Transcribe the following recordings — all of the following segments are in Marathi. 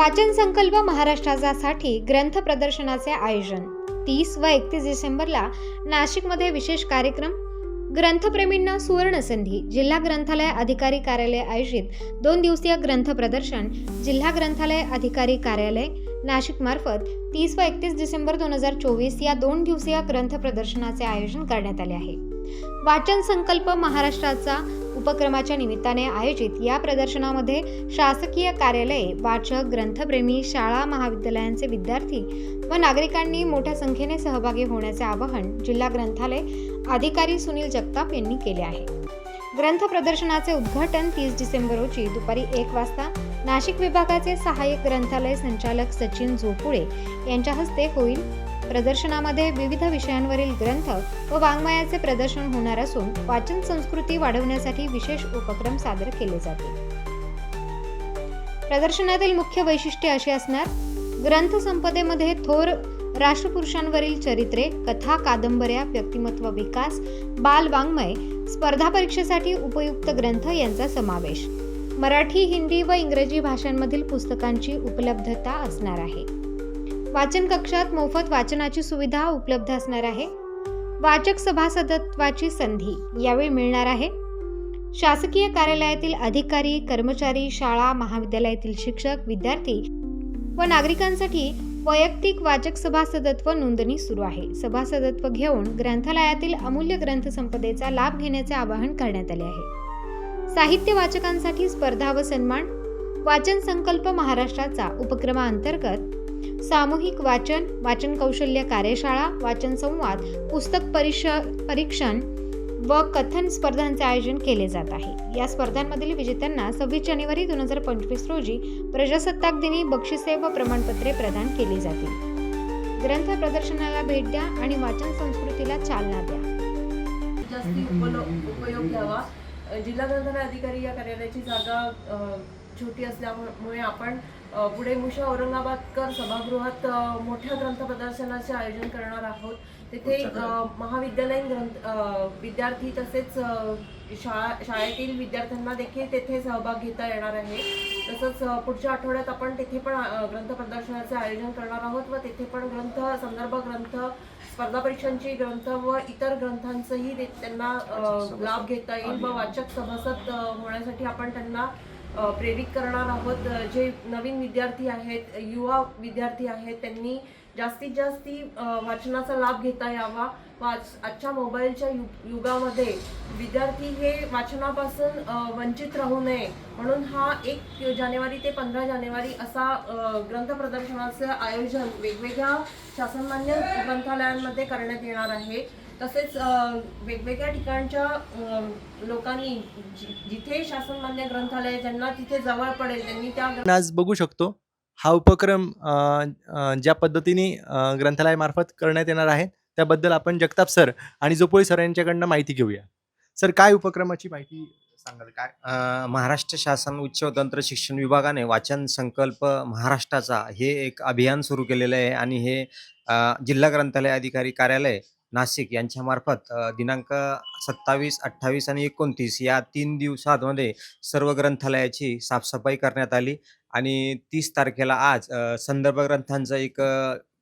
वाचन संकल्प महाराष्ट्रासाठी ग्रंथ प्रदर्शनाचे आयोजन. तीस व एकतीस डिसेंबरला नाशिकमध्ये विशेष कार्यक्रम ग्रंथप्रेमींना सुवर्णसंधी जिल्हा ग्रंथालय अधिकारी कार्यालय आयोजित दोन दिवसीय ग्रंथ प्रदर्शन जिल्हा ग्रंथालय अधिकारी कार्यालय नाशिकमार्फत तीस व एकतीस डिसेंबर दोन हजार चोवीस या दोन दिवसीय ग्रंथ प्रदर्शनाचे आयोजन करण्यात आले आहे. वाचन संकल्प महाराष्ट्राचा उपक्रमाच्या निमित्ताने आयोजित या प्रदर्शनामध्ये शासकीय कार्यालये वाचक ग्रंथप्रेमी शाळा महाविद्यालयांचे विद्यार्थी व नागरिकांनी मोठ्या संख्येने सहभागी होण्याचे आवाहन जिल्हा ग्रंथालय अधिकारी सुनील जगताप यांनी केले आहे. ग्रंथ प्रदर्शनाचे उद्घाटन तीस डिसेंबर रोजी दुपारी एक वाजता नाशिक विभागाचे सहाय्यक ग्रंथालय संचालक सचिन झोपुळे यांच्या हस्ते होईल. प्रदर्शनामध्ये विविध विषयांवरील ग्रंथ व वाङ्मयाचे प्रदर्शन होणार असून वाचन संस्कृती वाढवण्यासाठी विशेष उपक्रम सादर केले जातील. प्रदर्शनातील मुख्य वैशिष्ट्ये अशी असणार. ग्रंथसंपदेमध्ये थोर राष्ट्रपुरुषांवरील चरित्रे कथा कादंबऱ्या व्यक्तिमत्व विकास बाल वाङ्मय स्पर्धा परीक्षेसाठी उपयुक्त ग्रंथ यांचा समावेश. मराठी हिंदी व इंग्रजी भाषांमधील पुस्तकांची उपलब्धता असणार आहे. वाचन कक्षात मोफत वाचनाची सुविधा उपलब्ध असणार आहे. वाचक सभासदत्वाची संधी यावेळी मिळणार आहे. शासकीय कार्यालयातील अधिकारी कर्मचारी शाळा महाविद्यालयातील शिक्षक विद्यार्थी व नागरिकांसाठी वैयक्तिक वाचक सभासदत्व नोंदणी सुरू आहे. सभासदत्व घेऊन ग्रंथालयातील अमूल्य ग्रंथसंपदेचा लाभ घेण्याचे आवाहन करण्यात आले आहे. साहित्य वाचकांसाठी स्पर्धा व सन्मान वाचन संकल्प महाराष्ट्राचा उपक्रमाअंतर्गत सामूहिक वाचन वाचन कौशल्य कार्यशाळा वाचन संवाद पुस्तक परिश परीक्षण व कथन स्पर्धांचे आयोजन केले जात आहे. या स्पर्धांमधील विजेत्यांना सव्वीस जानेवारी दोन हजार पंचवीस रोजी प्रजासत्ताक दिनी बक्षिसे व प्रमाणपत्रे प्रदान केली जातील. ग्रंथ प्रदर्शनाला भेट द्या आणि वाचन संस्कृतीला चालना द्या. जास्ती उपयोग घ्यावा जिल्हा ग्रंथालय अधिकारी या कार्यालयाची जागा छोटी असल्यामुळे आपण पुढे मुशा औरंगाबादकर सभागृहात मोठ्या ग्रंथ प्रदर्शनाचे आयोजन करणार आहोत. तेथे महाविद्यालयीन ग्रंथ विद्यार्थी तसेच शाळा शाळेतील विद्यार्थ्यांना देखील तेथे सहभाग घेता येणार आहे. तसंच पुढच्या आठवड्यात आपण तेथे पण ग्रंथ प्रदर्शनाचे आयोजन करणार आहोत व तेथे पण ग्रंथ संदर्भ ग्रंथ स्पर्धा परीक्षांची ग्रंथ व इतर ग्रंथांचंही त्यांना लाभ घेता येईल व वाचक सभासद होण्यासाठी आपण त्यांना प्रेरित करणार आहोत. जे नवीन विद्यार्थी आहेत युवा विद्यार्थी आहेत त्यांनी जास्तीत जास्ती वाचनाचा लाभ घेता यावा. वाच आजच्या मोबाईलच्या यु युगामध्ये विद्यार्थी हे वाचनापासून वंचित राहू नये. म्हणून हा एक जानेवारी ते पंधरा जानेवारी असा ग्रंथ प्रदर्शनाचं आयोजन वेगवेगळ्या शासनमान्य ग्रंथालयांमध्ये करण्यात येणार आहे. तसेच वेगवेगळ्या ठिकाणच्या लोकांनी जिथे शासनमान्य ग्रंथालय ज्यांना तिथे जवळ पडेल त्यांनी त्या आज बघू शकतो हा उपक्रम ज्या पद्धतीने ग्रंथालयामार्फत करण्यात येणार आहे त्याबद्दल आपण जगताप सर आणि जोपोळी सर यांच्याकडनं माहिती घेऊया. सर काय उपक्रमाची माहिती सांगाल? काय? अ, महाराष्ट्र शासन उच्च व तंत्र शिक्षण विभागाने वाचन संकल्प महाराष्ट्राचा हे एक अभियान सुरू केलेलं आहे आणि हे जिल्हा ग्रंथालय अधिकारी कार्यालय नाशिक यांच्यामार्फत दिनांक सत्तावीस अठ्ठावीस आणि एकोणतीस या तीन दिवसांमध्ये सर्व ग्रंथालयाची साफसफाई करण्यात आली आणि तीस तारखेला आज संदर्भ ग्रंथांचं एक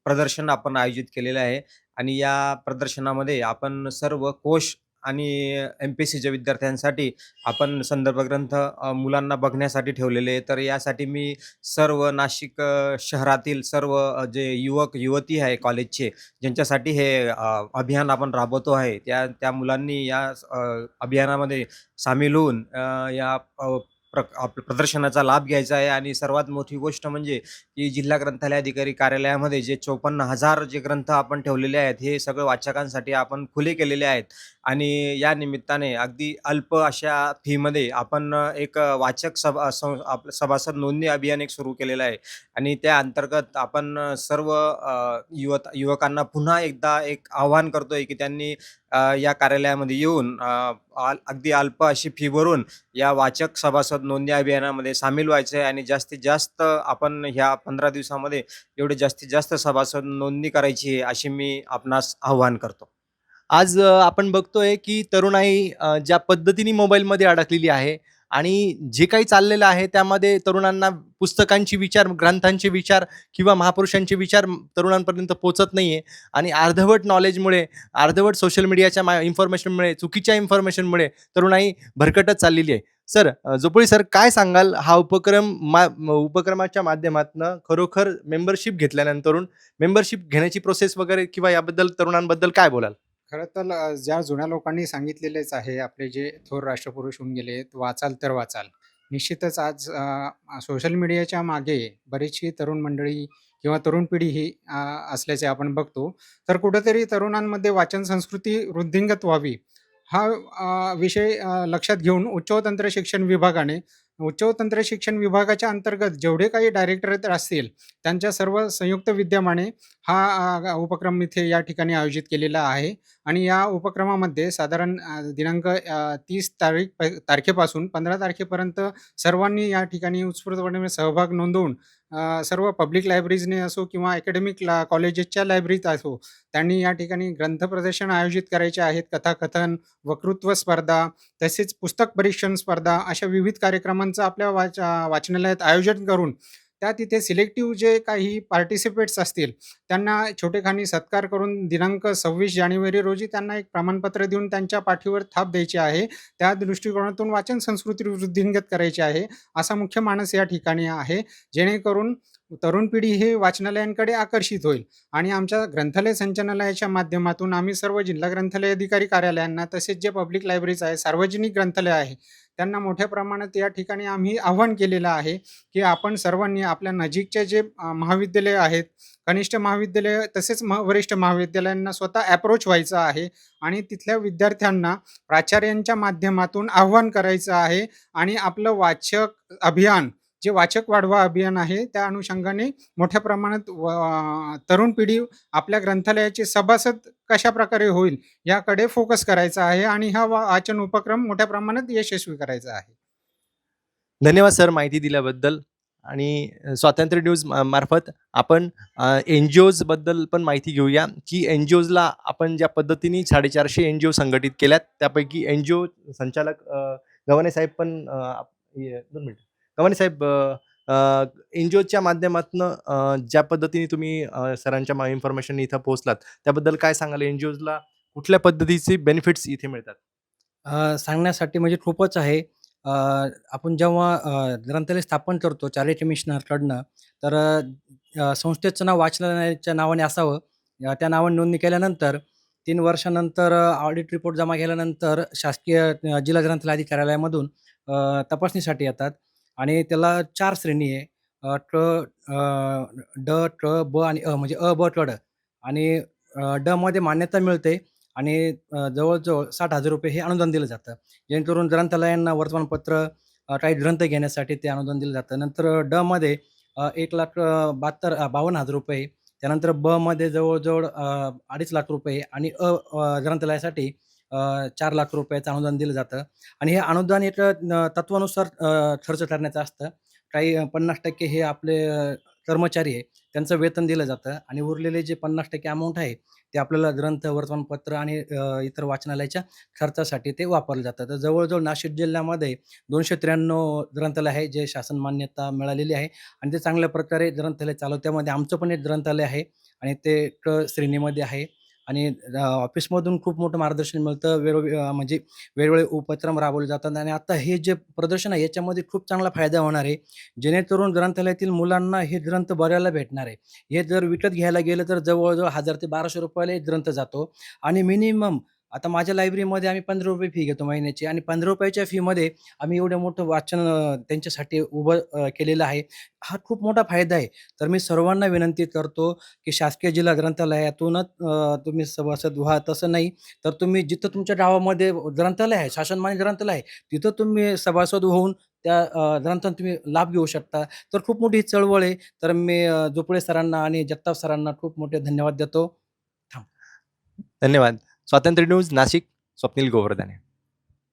प्रदर्शन आपण आयोजित केलेलं आहे आणि या प्रदर्शनामध्ये आपण सर्व कोश आणि एम पी सीच्या विद्यार्थ्यांसाठी आपण संदर्भ ग्रंथ मुलांना बघण्यासाठी ठेवलेले तर यासाठी मी सर्व नाशिक शहरातील सर्व जे युवक युवती आहे कॉलेजचे ज्यांच्यासाठी हे अभियान आपण राबवतो आहे त्या त्या मुलांनी या अभियानामध्ये सामील होऊन या प्र प्रदर्शनाचा लाभ घ्यायचा आहे. आणि सर्वात मोठी गोष्ट म्हणजे की जिल्हा ग्रंथालय अधिकारी कार्यालयामध्ये जे चोपन्न हजार जे ग्रंथ आपण ठेवलेले आहेत हे सगळं वाचकांसाठी आपण खुले केलेले आहेत. आणि या निमित्ताने अगदी अल्प अशा फीमध्ये आपण एक वाचक सभा सं आपलं सभासद नोंदणी अभियान एक सुरू केलेलं आहे. आणि त्या अंतर्गत आपण सर्व युवत युवकांना पुन्हा एकदा एक आव्हान करतोय की त्यांनी या कार्यालयामध्ये येऊन अगदी अल्प अशी फी भरून या वाचक सभासद नोंदणी अभियानामध्ये सामील व्हायचं आहे आणि जास्तीत जास्त आपण ह्या पंधरा दिवसामध्ये एवढे जास्तीत जास्त सभासद नोंदणी करायची आहे अशी मी आपणास आव्हान करतो. आज आपण बघतोय की तरुणाई अ, ज्या पद्धतीने मोबाईलमध्ये अडकलेली आहे आणि जे काही चाललेलं आहे त्यामध्ये तरुणांना पुस्तकांची विचार ग्रंथांचे विचार किंवा महापुरुषांचे विचार म- तरुणांपर्यंत पोचत नाही आहे आणि अर्धवट नॉलेजमुळे अर्धवट सोशल मीडियाच्या मा इन्फॉर्मेशनमुळे चुकीच्या इन्फॉर्मेशनमुळे तरुणाई भरकटत चाललेली आहे. सर अ, जोपळी सर काय सांगाल? हा उपक्रम मा म- उपक्रमाच्या माध्यमातून खरोखर मेंबरशिप घेतल्यानंतरून मेंबरशिप घेण्याची प्रोसेस वगैरे किंवा याबद्दल तरुणांबद्दल काय बोलाल? खरं तर ज्या जुन्या लोकांनी सांगितलेलेच आहे आपले जे थोर राष्ट्रपुरुष होऊन गेले वाचाल तर वाचाल. निश्चितच आज अ, सोशल मीडियाच्या मागे बरीचशी तरुण मंडळी किंवा तरुण पिढी ही अ, असल्याचे आपण बघतो. तर कुठंतरी तरुणांमध्ये वाचन संस्कृती वृद्धिंगत व्हावी हा अ, विषय अ, लक्षात घेऊन उच्च व तंत्र शिक्षण विभागाने उच्च व तंत्र शिक्षण विभागाच्या अंतर्गत जेवढे काही डायरेक्टर असतील त्यांच्या सर्व संयुक्त विद्यमाने हा उपक्रम इथे या ठिकाणी आयोजित केलेला आहे. आणि या उपक्रमामध्ये साधारण दिनांक तीस तारीख प- तारखेपासून पंधरा तारखेपर्यंत सर्वांनी या ठिकाणी उत्स्फूर्तपणे सहभाग नोंदवून अ, सर्व पब्लिक लायब्ररीजने असो किंवा अकॅडमिक ला कॉलेजेसच्या लायब्ररीत असो त्यांनी या ठिकाणी ग्रंथ प्रदर्शन आयोजित करायचे आहेत. कथाकथन वक्तृत्व स्पर्धा तसेच पुस्तक परीक्षण स्पर्धा अशा विविध कार्यक्रमांचं आपल्या वाच वाचनालयात आयोजन करून त्या तिथे सिलेक्टिव्ह जे काही पार्टिसिपेट्स असतील त्यांना छोटेखानी सत्कार करून दिनांक सव्वीस जानेवारी रोजी त्यांना एक प्रमाणपत्र देऊन त्यांच्या पाठीवर थाप द्यायची आहे. त्या दृष्टिकोनातून वाचन संस्कृती वृद्धिंगत करायची आहे असा मुख्य मानस या ठिकाणी आहे. जेणेकरून तरुण पिढी ही वाचनालयांकडे आकर्षित होईल. आणि आमच्या ग्रंथालय संचालनालयाच्या माध्यमातून आम्ही सर्व जिल्हा ग्रंथालय अधिकारी कार्यालयांना तसेच जे पब्लिक लायब्ररीज आहे सार्वजनिक ग्रंथालय आहे त्यांना मोठ्या प्रमाणात या ठिकाणी आम्ही आव्हान केलेलं आहे की आपण सर्वांनी आपल्या नजीकचे जे महाविद्यालय आहेत कनिष्ठ महाविद्यालय तसेच मह वरिष्ठ महाविद्यालयांना स्वतः ॲप्रोच व्हायचं आहे आणि तिथल्या विद्यार्थ्यांना प्राचार्यांच्या माध्यमातून आव्हान करायचं आहे आणि आपलं वाचक अभियान जे वाचक वाढवा अभियान आहे त्या अनुषंगाने मोठ्या प्रमाणात व- तरुण पिढी आपल्या ग्रंथालयाचे सभासद कशा प्रकारे होईल याकडे फोकस करायचा आहे आणि हा वा- वाचन उपक्रम मोठ्या प्रमाणात यशस्वी करायचा आहे. धन्यवाद सर माहिती दिल्याबद्दल आणि स्वातंत्र्य न्यूज मार्फत आपण एन जी ओजबद्दल पण माहिती घेऊया की एन जी ओजला आपण ज्या पद्धतीने साडेचारशे एन जी ओ संघटित केल्यात त्यापैकी एन जी ओ संचालक अ, गव्हाणे साहेब पण दोन मिनिट. कमानी साहेब एन जी ओच्या माध्यमातून ज्या पद्धतीने तुम्ही सरांच्या इन्फॉर्मेशन इथं पोहोचलात त्याबद्दल काय सांगाल? एन जी ओजला कुठल्या पद्धतीचे बेनिफिट्स इथे मिळतात? सांगण्यासाठी म्हणजे खूपच आहे. आपण जेव्हा ग्रंथालय स्थापन करतो चॅरिटी कमिशनरकडनं तर संस्थेचं नाव वाचनालयाच्या नावाने असावं. त्या नावाने नोंदणी केल्यानंतर तीन वर्षानंतर ऑडिट रिपोर्ट जमा केल्यानंतर शासकीय जिल्हा ग्रंथालय अधिकार्यालयामधून तपासणीसाठी येतात. आणि त्याला चार श्रेणी आहे. अ, ट अ, ड ट ब आणि अ म्हणजे अ ब ट ड. आणि अ, ड मध्ये मान्यता मिळते आणि अ, जवळजवळ साठ हजार रुपये हे अनुदान दिलं जातं. जेणेकरून ग्रंथालयांना वर्तमानपत्र अ, काही ग्रंथ घेण्यासाठी ते अनुदान दिलं जातं. नंतर ड मध्ये अ, एक लाख अ, बहात्तर अ, बावन्न हजार रुपये. त्यानंतर ब मध्ये जवळजवळ अ, अडीच लाख रुपये आणि अ अ, ग्रंथालयासाठी चार लाख रुपयाचं अनुदान दिलं जातं. आणि हे अनुदान एक तत्वानुसार खर्च करण्याचं असतं. काही पन्नास टक्के हे आपले कर्मचारी आहे त्यांचं वेतन दिलं जातं. आणि उरलेले जे पन्नास टक्के अमाऊंट आहे ते आपल्याला ग्रंथ वर्तमानपत्र आणि इतर वाचनालयाच्या खर्चासाठी ते वापरलं जातं. तर जवळजवळ नाशिक जिल्ह्यामध्ये दोनशे त्र्याण्णव ग्रंथालय आहे जे शासन मान्यता मिळालेली आहे. आणि ते चांगल्या प्रकारे ग्रंथालय चालवतं. त्यामध्ये आमचं पण एक ग्रंथालय आहे आणि ते क श्रेणीमध्ये आहे. आणि ऑफिसमधून खूप मोठं मार्गदर्शन मिळतं. वेळो म्हणजे वेगवेगळे उपक्रम राबवले जातात आणि आता हे जे प्रदर्शन आहे याच्यामध्ये खूप चांगला फायदा होणार आहे. जेणेकरून ग्रंथालयातील मुलांना हे ग्रंथ बऱ्याला भेटणार आहे. हे जर विकत घ्यायला गेलं तर जवळजवळ हजार ते बाराशे रुपयाला एक ग्रंथ जातो. आणि मिनिमम आता माझ्या लायब्ररीमध्ये आम्ही पंधरा रुपये फी घेतो महिन्याची आणि पंधरा रुपयाच्या फीमध्ये आम्ही एवढं मोठं वाचन त्यांच्यासाठी उभं केलेलं आहे. हा खूप मोठा फायदा आहे. तर मी सर्वांना विनंती करतो की शासकीय जिल्हा ग्रंथालयातूनच तुम्ही सभासद व्हा. तसं नाही तर तुम्ही जिथं तुमच्या गावामध्ये ग्रंथालय आहे शासनमान्य ग्रंथालय आहे तिथं तुम्ही सभासद होऊन त्या ग्रंथांना तुम्ही लाभ घेऊ शकता. तर खूप मोठी चळवळ आहे. तर मी झोपडे जोपळे सरांना आणि जगताप सरांना खूप मोठे धन्यवाद देतो. धन्यवाद. स्वातंत्र्य न्यूज नाशिक स्वप्नील गोवर्धने.